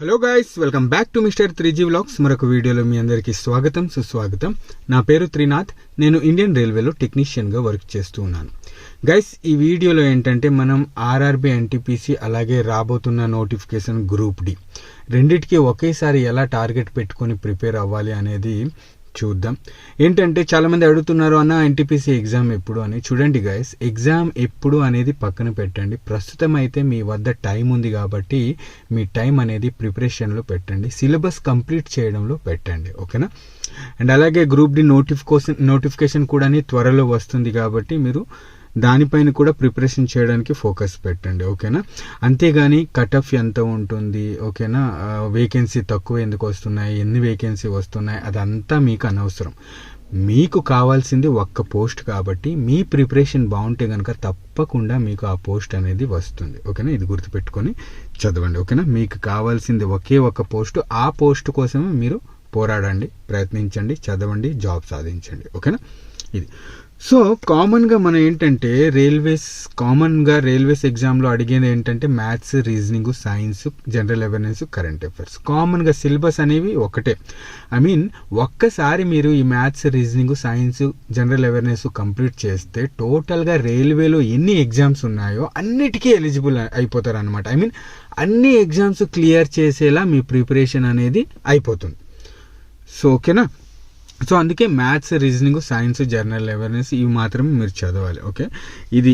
Hello guys welcome back to mister three G vlogs మరొక వీడియోలో మీ అందరికీ స్వాగతం సుస్వాగతం. నా పేరు త్రినాథ్. నేను ఇండియన్ రైల్వేలో టెక్నీషియన్గా వర్క్ చేస్తూ ఉన్నాను. గైస్ ఈ వీడియోలో ఏంటంటే మనం ఆర్ఆర్బి ఎన్టీపీసీ అలాగే రాబోతున్న నోటిఫికేషన్ గ్రూప్ డి రెండిటికి ఒకేసారి ఎలా టార్గెట్ పెట్టుకొని ప్రిపేర్ అవ్వాలి అనేది చూద్దాం. ఏంటంటే చాలామంది అడుగుతున్నారు అన్న ఎన్టీపీసీ ఎగ్జామ్ ఎప్పుడు అని. చూడండి గైస్ ఎగ్జామ్ ఎప్పుడు అనేది పక్కన పెట్టండి. ప్రస్తుతం అయితే మీ వద్ద టైం ఉంది కాబట్టి మీ టైం అనేది ప్రిపరేషన్లో పెట్టండి. సిలబస్ కంప్లీట్ చేయడంలో పెట్టండి ఓకేనా అండ్ అలాగే గ్రూప్ డి నోటిఫికేషన్ నోటిఫికేషన్ కూడా త్వరలో వస్తుంది కాబట్టి మీరు దానిపైన కూడా ప్రిపరేషన్ చేయడానికి ఫోకస్ పెట్టండి ఓకేనా? అంతేగాని కటఫ్ ఎంత ఉంటుంది ఓకేనా? వేకెన్సీ తక్కువ ఎందుకు వస్తున్నాయి ఎన్ని వేకెన్సీ వస్తున్నాయి అదంతా మీకు అనవసరం. మీకు కావాల్సింది ఒక్క పోస్ట్ కాబట్టి మీ ప్రిపరేషన్ బాగుంటే కనుక తప్పకుండా మీకు ఆ పోస్ట్ అనేది వస్తుంది ఓకేనా? ఇది గుర్తుపెట్టుకొని చదవండి ఓకేనా? మీకు కావాల్సింది ఒకే ఒక పోస్ట్ ఆ పోస్ట్ కోసమే మీరు పోరాడండి ప్రయత్నించండి చదవండి జాబ్ సాధించండి ఓకేనా? ఇది. సో కామన్గా మనం ఏంటంటే రైల్వేస్ కామన్గా రైల్వేస్ ఎగ్జామ్లో అడిగేది ఏంటంటే maths reasoning science general awareness current affairs. కామన్గా సిలబస్ అనేవి ఒకటే. ఐ మీన్ ఒక్కసారి మీరు ఈ maths reasoning science general awareness complete చేస్తే టోటల్గా రైల్వేలో ఎన్ని ఎగ్జామ్స్ ఉన్నాయో అన్నిటికీ ఎలిజిబుల్ అయిపోతారు అనమాట ఐ మీన్ అన్ని ఎగ్జామ్స్ క్లియర్ చేసేలా మీ ప్రిపరేషన్ అనేది అయిపోతుంది. సో ఓకేనా? సో అందుకే maths reasoning science general awareness ఇవి మాత్రమే మీరు చదవాలి ఓకే? ఇది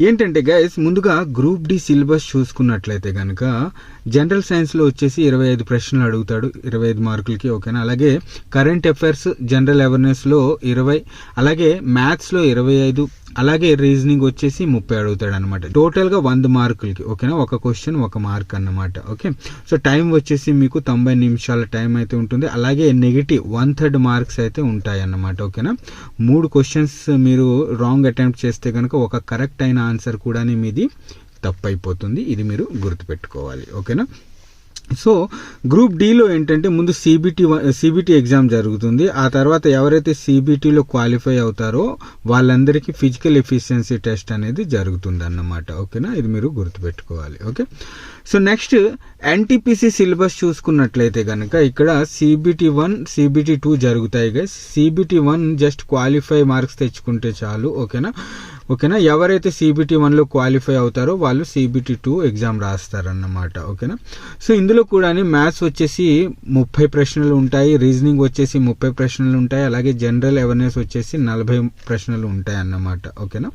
ఏంటంటే గైస్ ముందుగా గ్రూప్ డి సిలబస్ చూసుకున్నట్లయితే కనుక జనరల్ సైన్స్లో వచ్చేసి ఇరవై ఐదు ప్రశ్నలు అడుగుతాడు ఇరవై ఐదు మార్కులకి ఓకేనా? అలాగే కరెంట్ అఫైర్స్ జనరల్ అవేర్నెస్లో ఇరవై అలాగే మ్యాథ్స్లో ఇరవై ఐదు అలాగే రీజనింగ్ వచ్చేసి ముప్పై అడుగుతాడు అనమాట టోటల్గా వంద మార్కులకి ఓకేనా? ఒక క్వశ్చన్ ఒక మార్క్ అన్నమాట ఓకే? సో టైం వచ్చేసి మీకు తొంభై నిమిషాల టైం అయితే ఉంటుంది. అలాగే నెగిటివ్ వన్ థర్డ్ మార్క్స్ అయితే ఉంటాయి అన్నమాట ఓకేనా? మూడు క్వశ్చన్స్ మీరు రాంగ్ అటెంప్ట్ చేస్తే కనుక ఒక కరెక్ట్ అయిన ఆన్సర్ కూడా మీది తప్పు అయిపోతుంది ఇది మీరు గుర్తుపెట్టుకోవాలి. ఓకేనా? సో గ్రూప్ డిలో ఏంటంటే ముందు సిబిటి సిబిటి ఎగ్జామ్ జరుగుతుంది. ఆ తర్వాత ఎవరైతే సిబిటీలో క్వాలిఫై అవుతారో వాళ్ళందరికీ ఫిజికల్ ఎఫిషియన్సీ టెస్ట్ అనేది జరుగుతుంది అన్నమాట ఓకేనా? ఇది మీరు గుర్తుపెట్టుకోవాలి. Okay? So next NTPC syllabus చూసుకున్నట్లయితే కనుక ఇక్కడ సిబిటి వన్ సిబిటి టూ జరుగుతాయి guys CBT one just qualify marks తెచ్చుకుంటే చాలు. ఓకేనా? ఓకేనా? ఎవరైతే సిబిటీ వన్లో క్వాలిఫై అవుతారో వాళ్ళు సిబిటీ టూ ఎగ్జామ్ రాస్తారన్నమాట ఓకేనా? సో ఇందులో కూడా మ్యాథ్స్ వచ్చేసి ముప్పై ప్రశ్నలు ఉంటాయి రీజనింగ్ వచ్చేసి ముప్పై ప్రశ్నలు ఉంటాయి అలాగే జనరల్ అవేర్నెస్ వచ్చేసి నలభై ప్రశ్నలు ఉంటాయి అన్నమాట ఓకేనా?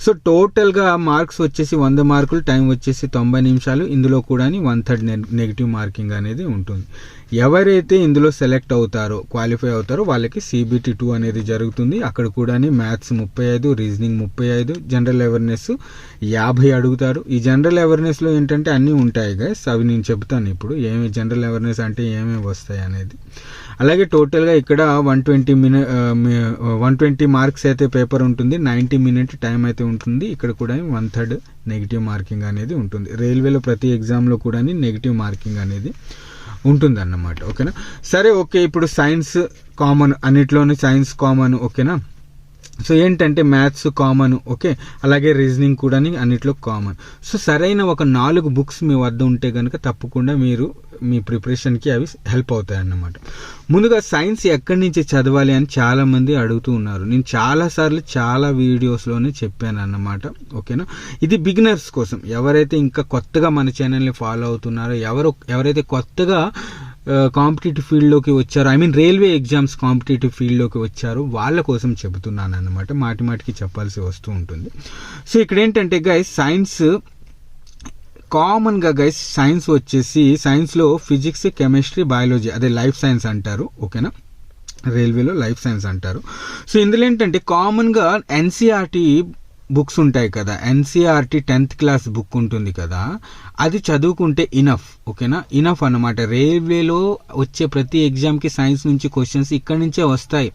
సో టోటల్గా మార్క్స్ వచ్చేసి వంద మార్కులు టైం వచ్చేసి తొంభై నిమిషాలు. ఇందులో కూడా వన్ థర్డ్ నెగిటివ్ మార్కింగ్ అనేది ఉంటుంది. ఎవరైతే ఇందులో సెలెక్ట్ అవుతారో క్వాలిఫై అవుతారో వాళ్ళకి సిబిటి టూ అనేది జరుగుతుంది. అక్కడ కూడా మ్యాథ్స్ ముప్పై ఐదు రీజనింగ్ ముప్పై ఐదు జనరల్ అవేర్నెస్ యాభై అడుగుతారు. ఈ జనరల్ అవేర్నెస్లో ఏంటంటే అన్నీ ఉంటాయి గైస్. అవి నేను చెప్తాను ఇప్పుడు. ఏమి జనరల్ అవేర్నెస్ అంటే ఏమేమి వస్తాయి అనేది. అలాగే టోటల్గా ఇక్కడ వన్ ట్వంటీ మిని వన్ ట్వంటీ మార్క్స్ అయితే పేపర్ ఉంటుంది. నైంటీ మినిట్ టైం అయితే ఉంటుంది. ఇక్కడ కూడా వన్ థర్డ్ నెగిటివ్ మార్కింగ్ అనేది ఉంటుంది. రైల్వేలో ప్రతి ఎగ్జామ్లో కూడా నెగిటివ్ మార్కింగ్ అనేది ఉంటుంది అన్నమాట ఓకేనా? సరే ఓకే. ఇప్పుడు సైన్స్ కామన్ అన్నిట్లోనూ సైన్స్ కామన్ ఓకేనా? సో ఏంటంటే మ్యాథ్స్ కామన్ ఓకే అలాగే రీజనింగ్ కూడా అన్నిట్లో కామన్ సో సరైన ఒక నాలుగు బుక్స్ మీ వద్ద ఉంటే కనుక తప్పకుండా మీరు మీ ప్రిపరేషన్కి అవి హెల్ప్ అవుతాయి అన్నమాట ముందుగా సైన్స్ ఎక్కడి నుంచి చదవాలి అని చాలామంది అడుగుతూ ఉన్నారు. నేను చాలాసార్లు చాలా వీడియోస్లోనే చెప్పాను అన్నమాట ఓకేనా ఇది బిగినర్స్ కోసం. ఎవరైతే ఇంకా కొత్తగా మన ఛానల్ని ఫాలో అవుతున్నారో ఎవరు ఎవరైతే కొత్తగా కాంపిటేటివ్ ఫీల్డ్లోకి వచ్చారు. I mean railway exams competitive ఫీల్డ్లోకి వచ్చారు. వాళ్ళ కోసం చెబుతున్నాను అనమాట మాటి మాటికి చెప్పాల్సి వస్తూ ఉంటుంది. సో ఇక్కడ ఏంటంటే గైస్ సైన్స్ కామన్గా గైస్ సైన్స్ వచ్చేసి సైన్స్లో ఫిజిక్స్ కెమిస్ట్రీ బయాలజీ అదే లైఫ్ సైన్స్ అంటారు. ఓకేనా రైల్వేలో లైఫ్ సైన్స్ అంటారు. సో ఇందులో ఏంటంటే కామన్గా ఎన్సీఆర్టీ బుక్స్ ఉంటాయి కదా. ఎన్సీఆర్టీ టెన్త్ క్లాస్ బుక్ ఉంటుంది కదా. అది చదువుకుంటే ఇనఫ్ ఓకేనా? ఇనఫ్ అనమాట రైల్వేలో వచ్చే ప్రతి ఎగ్జామ్కి సైన్స్ నుంచి క్వశ్చన్స్ ఇక్కడి నుంచే వస్తాయి.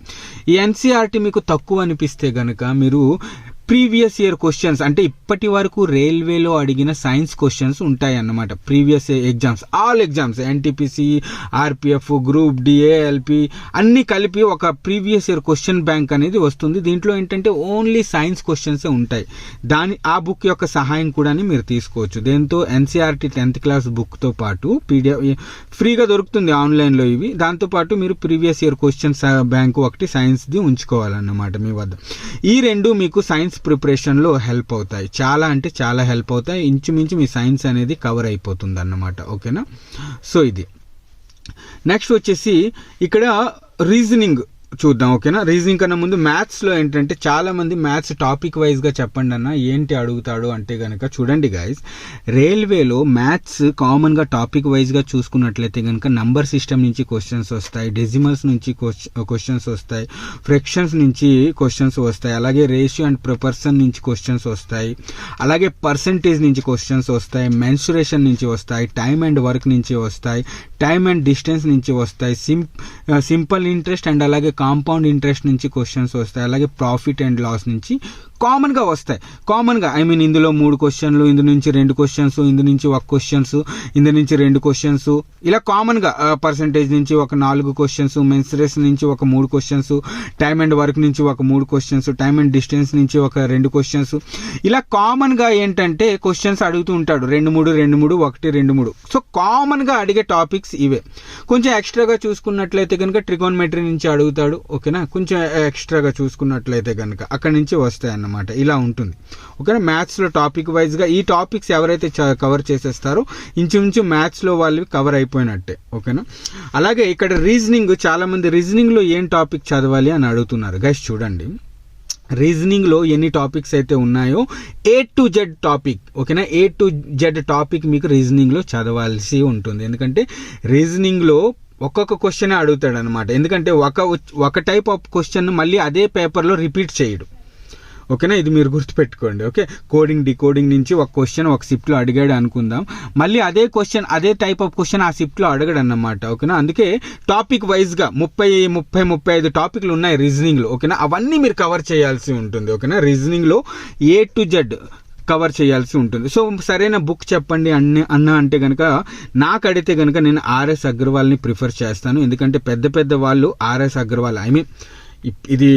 ఈ ఎన్సీఆర్టీ మీకు తక్కువ అనిపిస్తే కనుక మీరు ప్రీవియస్ ఇయర్ క్వశ్చన్స్ అంటే ఇప్పటి వరకు రైల్వేలో అడిగిన సైన్స్ క్వశ్చన్స్ ఉంటాయి అన్నమాట previous exams. All exams. NTPC RPF group D ALP అన్ని కలిపి ఒక ప్రీవియస్ ఇయర్ క్వశ్చన్ బ్యాంక్ అనేది వస్తుంది. దీంట్లో ఏంటంటే ఓన్లీ సైన్స్ క్వశ్చన్స్ ఉంటాయి. దాని ఆ బుక్ యొక్క సహాయం కూడా మీరు తీసుకోవచ్చు. దీంతో ఎన్సీఆర్టీ టెన్త్ క్లాస్ బుక్తో పాటు పీడిఎఫ్ ఫ్రీగా దొరుకుతుంది ఆన్లైన్లో ఇవి. దాంతోపాటు మీరు ప్రీవియస్ ఇయర్ క్వశ్చన్స్ బ్యాంక్ ఒకటి సైన్స్ది ఉంచుకోవాలన్నమాట మీ వద్ద. ఈ రెండు మీకు సైన్స్ ప్రిపరేషన్లో హెల్ప్ అవుతాయి. చాలా అంటే చాలా హెల్ప్ అవుతాయి. ఇంచుమించు మీ సైన్స్ అనేది కవర్ అయిపోతుంది అన్నమాట ఓకేనా? సో ఇది. నెక్స్ట్ వచ్చేసి ఇక్కడ రీజనింగ్ చూద్దాం ఓకేనా? రీజనింగ్ కన్నా ముందు మ్యాథ్స్లో ఏంటంటే చాలా మంది మ్యాథ్స్ టాపిక్ వైజ్గా చెప్పండి అన్న ఏంటి అడుగుతాడు అంటే కనుక చూడండి గాయస్ రైల్వేలో మ్యాథ్స్ కామన్గా టాపిక్ వైజ్గా చూసుకున్నట్లయితే కనుక నంబర్ సిస్టమ్ నుంచి క్వశ్చన్స్ వస్తాయి డెసిమల్స్ నుంచి క్వశ్చన్స్ వస్తాయి ఫ్రెక్షన్స్ నుంచి క్వశ్చన్స్ వస్తాయి అలాగే రేషియో అండ్ ప్రపర్సన్ నుంచి క్వశ్చన్స్ వస్తాయి అలాగే పర్సంటేజ్ నుంచి క్వశ్చన్స్ వస్తాయి మెన్సురేషన్ నుంచి వస్తాయి టైం అండ్ వర్క్ నుంచి వస్తాయి టైమ్ అండ్ డిస్టెన్స్ నుంచి వస్తాయి. సిం సింపుల్ ఇంట్రెస్ట్ అండ్ అలాగే కాంపౌండ్ ఇంట్రెస్ట్ నుంచి క్వశ్చన్స్ వస్తాయి. అలాగే ప్రాఫిట్ అండ్ లాస్ నుంచి కామన్గా వస్తాయి. కామన్గా ఐ మీన్ ఇందులో మూడు క్వశ్చన్లు ఇందు నుంచి రెండు క్వశ్చన్స్ ఇందు నుంచి ఒక క్వశ్చన్స్ ఇందు నుంచి రెండు క్వశ్చన్స్ ఇలా కామన్గా పర్సంటేజ్ నుంచి ఒక నాలుగు క్వశ్చన్స్ మెన్సరేస్ నుంచి ఒక మూడు క్వశ్చన్స్ టైమ్ అండ్ వర్క్ నుంచి ఒక మూడు క్వశ్చన్స్ టైమ్ అండ్ డిస్టెన్స్ నుంచి ఒక రెండు క్వశ్చన్స్ ఇలా కామన్గా ఏంటంటే క్వశ్చన్స్ అడుగుతూ ఉంటాడు. రెండు మూడు రెండు మూడు ఒకటి రెండు మూడు. సో కామన్గా అడిగే టాపిక్స్ ఇవే. కొంచెం ఎక్స్ట్రాగా చూసుకున్నట్లయితే కనుక ట్రిగోనమెట్రీ నుంచి అడుగుతాడు. ఓకేనా? కొంచెం ఎక్స్ట్రాగా చూసుకున్నట్లయితే కనుక అక్కడి నుంచి వస్తాయి అన్నమాట. ఇలా ఉంటుంది. ఓకేనా? మ్యాథ్స్లో టాపిక్ వైజ్గా ఈ టాపిక్స్ ఎవరైతే కవర్ చేసేస్తారో ఇంచుమించు మ్యాథ్స్లో వాళ్ళు కవర్ అయిపోయినట్టే. ఓకేనా? అలాగే ఇక్కడ రీజనింగ్ చాలామంది రీజనింగ్లో ఏం టాపిక్ చదవాలి అని అడుగుతున్నారు. గైస్ చూడండి. రీజనింగ్లో ఎన్ని టాపిక్స్ అయితే ఉన్నాయో ఏ టు జెడ్ టాపిక్ ఓకేనా? ఏ టు జెడ్ టాపిక్ మీకు రీజనింగ్లో చదవాల్సి ఉంటుంది. ఎందుకంటే రీజనింగ్లో ఒక్కొక్క క్వశ్చనే అడుగుతాడు అనమాట ఎందుకంటే ఒక ఒక టైప్ ఆఫ్ క్వశ్చన్ మళ్ళీ అదే పేపర్లో రిపీట్ చేయడు. ఓకేనా? ఇది మీరు గుర్తుపెట్టుకోండి ఓకే? కోడింగ్ డికోడింగ్ నుంచి ఒక క్వశ్చన్ ఒక షిఫ్ట్లో అడిగాడు అనుకుందాం. మళ్ళీ అదే క్వశ్చన్ అదే టైప్ ఆఫ్ క్వశ్చన్ ఆ షిఫ్ట్లో అడగడు అన్నమాట ఓకేనా? అందుకే టాపిక్ వైజ్గా ముప్పై ముప్పై ముప్పై ఐదు టాపిక్లు ఉన్నాయి రీజనింగ్లో ఓకేనా? అవన్నీ మీరు కవర్ చేయాల్సి ఉంటుంది ఓకేనా? రీజనింగ్లో ఏ టు జెడ్ కవర్ చేయాల్సి ఉంటుంది. సో సరైన బుక్ చెప్పండి అన్ని అన్న అంటే కనుక నాకు అడిగితే కనుక నేను ఆర్ఎస్ అగ్రవాల్ని ప్రిఫర్ చేస్తాను. ఎందుకంటే పెద్ద పెద్ద వాళ్ళు ఆర్ఎస్ అగ్రవాల్ ఐ మీన్ ఇది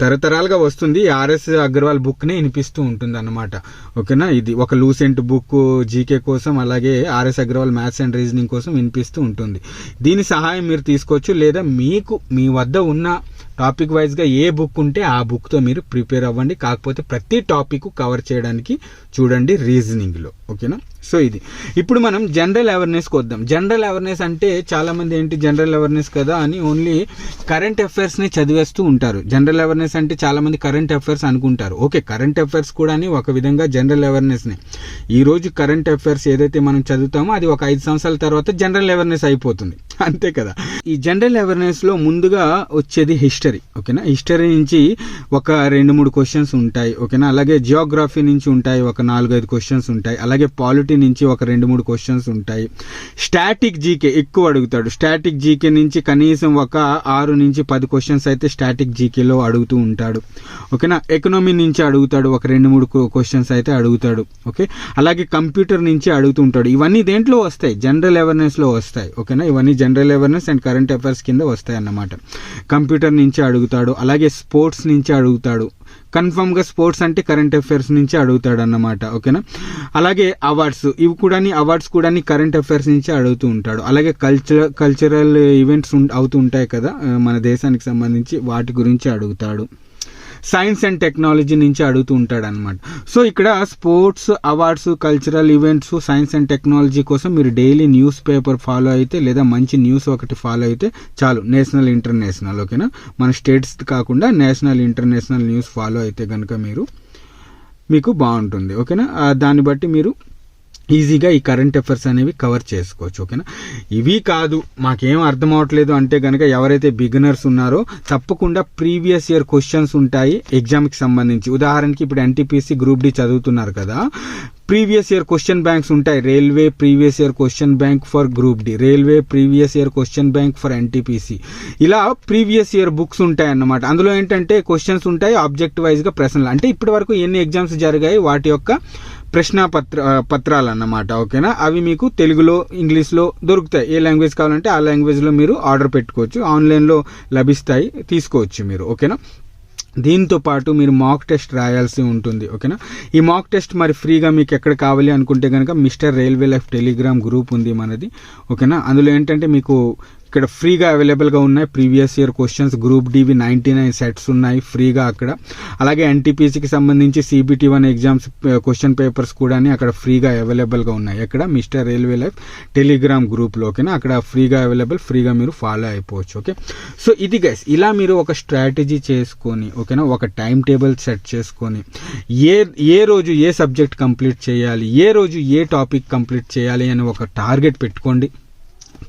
తరతరాలుగా వస్తుంది. ఆర్ఎస్ అగర్వాల్ బుక్నే వినిపిస్తూ ఉంటుంది అన్నమాట ఓకేనా? ఇది ఒక లూసెంట్ బుక్ జీకే కోసం అలాగే RS Agarwal maths and reasoning కోసం వినిపిస్తూ ఉంటుంది. దీని సహాయం మీరు తీసుకోవచ్చు లేదా మీకు మీ వద్ద ఉన్న టాపిక్ వైజ్గా ఏ బుక్ ఉంటే ఆ బుక్తో మీరు ప్రిపేర్ అవ్వండి. కాకపోతే ప్రతి టాపిక్ కవర్ చేయడానికి చూడండి రీజనింగ్లో ఓకేనా? సో ఇది. ఇప్పుడు మనం జనరల్ అవేర్నెస్కి వద్దాం. జనరల్ అవేర్నెస్ అంటే చాలామంది ఏంటి జనరల్ అవేర్నెస్ కదా అని ఓన్లీ కరెంట్ అఫైర్స్ని చదివేస్తూ ఉంటారు. జనరల్ అవేర్నెస్ అంటే చాలామంది కరెంట్ అఫైర్స్ అనుకుంటారు. ఓకే కరెంట్ అఫైర్స్ కూడా ఒక విధంగా జనరల్ అవేర్నెస్ని ఈరోజు కరెంట్ అఫైర్స్ ఏదైతే మనం చదువుతామో అది ఒక ఐదు సంవత్సరాల తర్వాత జనరల్ అవేర్నెస్ అయిపోతుంది. అంతే కదా. ఈ జనరల్ అవేర్నెస్లో ముందుగా వచ్చేది హిస్టరీ ఓకేనా హిస్టరీ నుంచి ఒక రెండు మూడు క్వశ్చన్స్ ఉంటాయి. ఓకేనా అలాగే జియోగ్రఫీ నుంచి ఉంటాయి. ఒక నాలుగైదు క్వశ్చన్స్ ఉంటాయి. అలాగే ఒకటి నుంచి ఒక రెండు మూడు క్వశ్చన్స్ ఉంటాయి. స్టాటిక్ జీకే ఎక్కువ అడుగుతాడు. స్టాటిక్ జీకే నుంచి కనీసం ఒక ఆరు నుంచి పది క్వశ్చన్స్ అయితే స్టాటిక్ జీకేలో అడుగుతూ ఉంటాడు. ఓకేనా? ఎకనామీ నుంచి అడుగుతాడు. ఒక రెండు మూడు క్వశ్చన్స్ అయితే అడుగుతాడు. ఓకే? అలాగే కంప్యూటర్ నుంచి అడుగుతూ ఉంటాడు. ఇవన్నీ దేంట్లో వస్తాయి? జనరల్ అవేర్నెస్లో వస్తాయి. ఓకేనా? ఇవన్నీ general awareness and current affairs కింద వస్తాయి అన్నమాట కంప్యూటర్ నుంచి అడుగుతాడు. అలాగే స్పోర్ట్స్ నుంచి అడుగుతాడు. కన్ఫర్మ్గా స్పోర్ట్స్ అంటే కరెంట్ అఫైర్స్ నుంచి అడుగుతాడు అన్నమాట ఓకేనా అలాగే అవార్డ్స్ ఇవి కూడా అవార్డ్స్ కూడా కరెంట్ అఫైర్స్ నుంచి అడుగుతూ ఉంటాడు. అలాగే కల్చర్ కల్చరల్ ఈవెంట్స్ అవుతూ ఉంటాయి కదా మన దేశానికి సంబంధించి వాటి గురించి అడుగుతాడు. సైన్స్ అండ్ టెక్నాలజీ నుంచి అడుగుతూ ఉంటాడు అనమాట సో ఇక్కడ sports awards cultural events science and technology కోసం మీరు డైలీ న్యూస్ పేపర్ ఫాలో అయితే లేదా మంచి న్యూస్ ఒకటి ఫాలో అయితే చాలు. నేషనల్ ఇంటర్నేషనల్ ఓకేనా? మన స్టేట్స్ కాకుండా నేషనల్ ఇంటర్నేషనల్ న్యూస్ ఫాలో అయితే కనుక మీరు మీకు బాగుంటుంది. ఓకేనా? దాన్ని బట్టి మీరు ఈజీగా ఈ కరెంట్ అఫైర్స్ అనేవి కవర్ చేసుకోవచ్చు ఓకేనా? ఇవి కాదు మాకేం అర్థం అవట్లేదు అంటే కనుక ఎవరైతే బిగినర్స్ ఉన్నారో తప్పకుండా ప్రీవియస్ ఇయర్ క్వశ్చన్స్ ఉంటాయి ఎగ్జామ్కి సంబంధించి. ఉదాహరణకి ఇప్పుడు ఎన్టీపీసీ గ్రూప్ డి చదువుతున్నారు కదా ప్రీవియస్ ఇయర్ క్వశ్చన్ బ్యాంక్స్ ఉంటాయి. Railway previous year question bank for group D railway previous year question bank for NTPC. ఇలా ప్రీవియస్ ఇయర్ బుక్స్ ఉంటాయి అన్నమాట అందులో ఏంటంటే క్వశ్చన్స్ ఉంటాయి ఆబ్జెక్ట్ వైజ్గా ప్రశ్నలు. అంటే ఇప్పటి వరకు ఎన్ని ఎగ్జామ్స్ జరిగాయి వాటి యొక్క ప్రశ్న పత్ర పత్రాలు అన్నమాట ఓకేనా? అవి మీకు తెలుగులో ఇంగ్లీష్లో దొరుకుతాయి. ఏ లాంగ్వేజ్ కావాలంటే ఆ లాంగ్వేజ్లో మీరు ఆర్డర్ పెట్టుకోవచ్చు. ఆన్లైన్లో లభిస్తాయి. తీసుకోవచ్చు మీరు ఓకేనా? దీంతో పాటు మీరు మాక్ టెస్ట్ రాయాల్సి ఉంటుంది ఓకేనా? ఈ మాక్ టెస్ట్ మరి ఫ్రీగా మీకు ఎక్కడ కావాలి అనుకుంటే కనుక mister railway life telegram group ఉంది మనది ఓకేనా? అందులో ఏంటంటే మీకు ఇక్కడ ఫ్రీగా అవైలబుల్గా ఉన్నాయి. Previous year questions group D V ninety nine sets ఉన్నాయి ఫ్రీగా అక్కడ. అలాగే ఎన్టీపీసీకి సంబంధించి CBT one exams question papers కూడా అక్కడ ఫ్రీగా అవైలబుల్గా ఉన్నాయి. అక్కడ మిస్టర్ రైల్వే లైఫ్ టెలిగ్రామ్ గ్రూప్లో ఓకేనా అక్కడ ఫ్రీగా అవైలబుల్ ఫ్రీగా మీరు ఫాలో అయిపోవచ్చు ఓకే? సో ఇది గైస్ ఇలా మీరు ఒక స్ట్రాటజీ చేసుకొని ఓకేనా? ఒక టైం టేబుల్ సెట్ చేసుకొని ఏ ఏ రోజు ఏ సబ్జెక్ట్ కంప్లీట్ చేయాలి ఏ రోజు ఏ టాపిక్ కంప్లీట్ చేయాలి అని ఒక టార్గెట్ పెట్టుకోండి.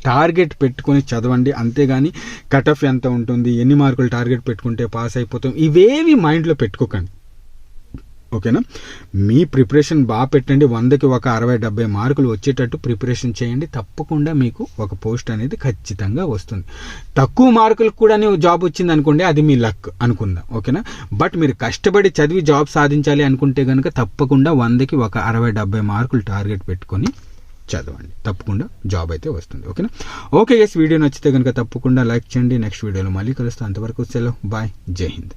టార్గెట్ పెట్టుకొని చదవండి. అంతేగాని కట్ ఆఫ్ ఎంత ఉంటుంది ఎన్ని మార్కులు టార్గెట్ పెట్టుకుంటే పాస్ అయిపోతాం ఇవేవి మైండ్లో పెట్టుకోకండి. ఓకేనా? మీ ప్రిపరేషన్ బాగా పెట్టండి. వందకి ఒక అరవై డెబ్బై మార్కులు వచ్చేటట్టు ప్రిపరేషన్ చేయండి. తప్పకుండా మీకు ఒక పోస్ట్ అనేది ఖచ్చితంగా వస్తుంది. తక్కువ మార్కులకు కూడా జాబ్ వచ్చింది అనుకోండి అది మీ లక్ అనుకుందాం. ఓకేనా? బట్ మీరు కష్టపడి చదివి జాబ్ సాధించాలి అనుకుంటే కనుక తప్పకుండా వందకి ఒక అరవై డెబ్బై మార్కులు టార్గెట్ పెట్టుకొని చదవండి తప్పకుండా జాబ్ అయితే వస్తుంది. ఓకేనా? ఓకే ఎస్ వీడియో నచ్చితే కనుక తప్పకుండా లైక్ చేయండి. నెక్స్ట్ వీడియోలో మళ్ళీ కలుస్తాను అంతవరకు సెలవు. బాయ్. జై హింద్.